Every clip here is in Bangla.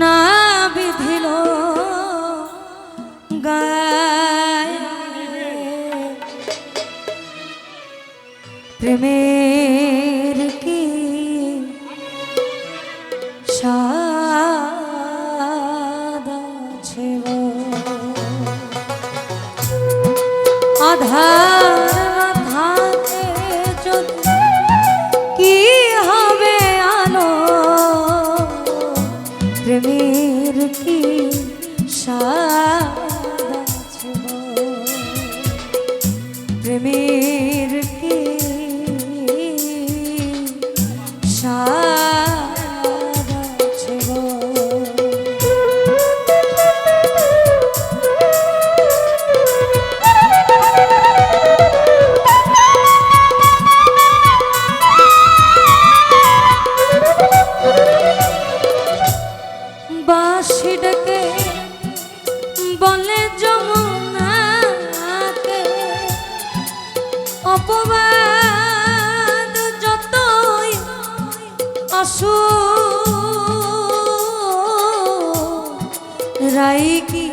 না বিধিল গায়। প্রেমের বাঁশি ডেকে বলে যমুনাকে। অপবাদ যতই আসু রাই কি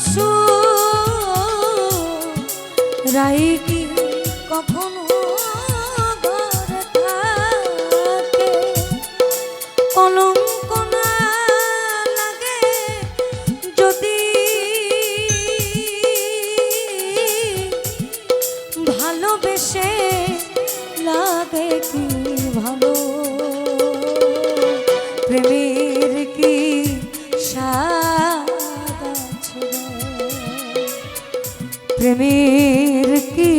আসু। রাই কি কখনো কলঙ্ক লাগে যদি? ভালোবেসে লাগে কি ভালো? প্রেমের কি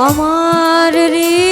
আছে রে?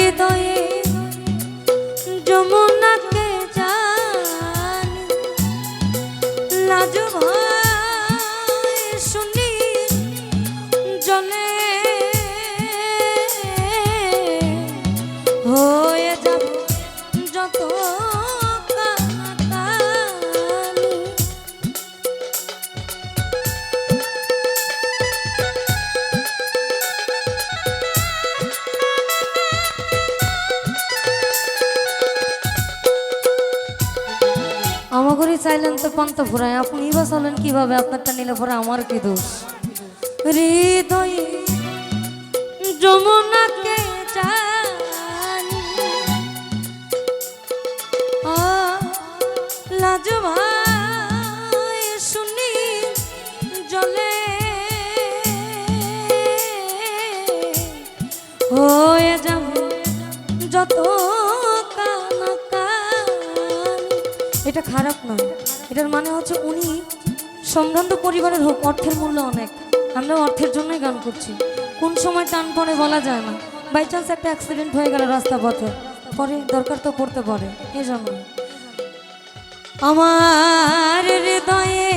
আমাগরি চাইলেন তো পান্তা ফুরায় আপনি বা চলেন কীভাবে? আপনারটা নিলে পরে আমার কি দোষ? হৃদয়ে যমুনাকে জানি। আ, লাজ ভাই শুনি জলে। হয়ে যাবে যত এটা খারাপ নয়। এটার মানে হচ্ছে উনি সম্ভ্রান্ত পরিবারের হোক, অর্থের মূল্য অনেক। আমরা অর্থের জন্যই গান করছি। কোন সময় টান পড়ে বলা যায় না। বাই চান্স একটা অ্যাক্সিডেন্ট হয়ে গেল রাস্তা পথে। পরে দরকার তো পড়তে পারে এই জন্য আমার হৃদয়ে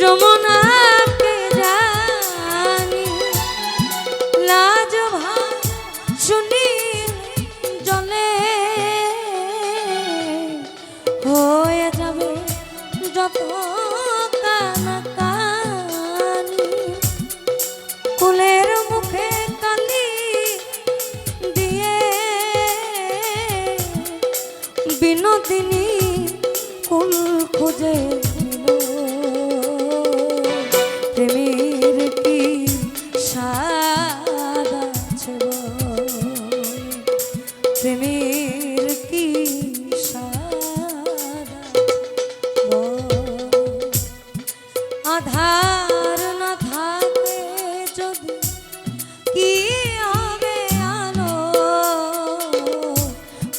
যমুনাকে হয়ে যাবে যত কানাকানি। কুলের মুখে কালি দিয়ে বিনোদিনী কুল খুঁজে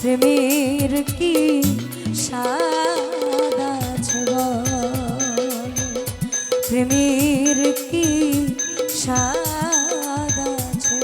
প্রেমের কি বল? প্রেমের কি স্বাদ আছে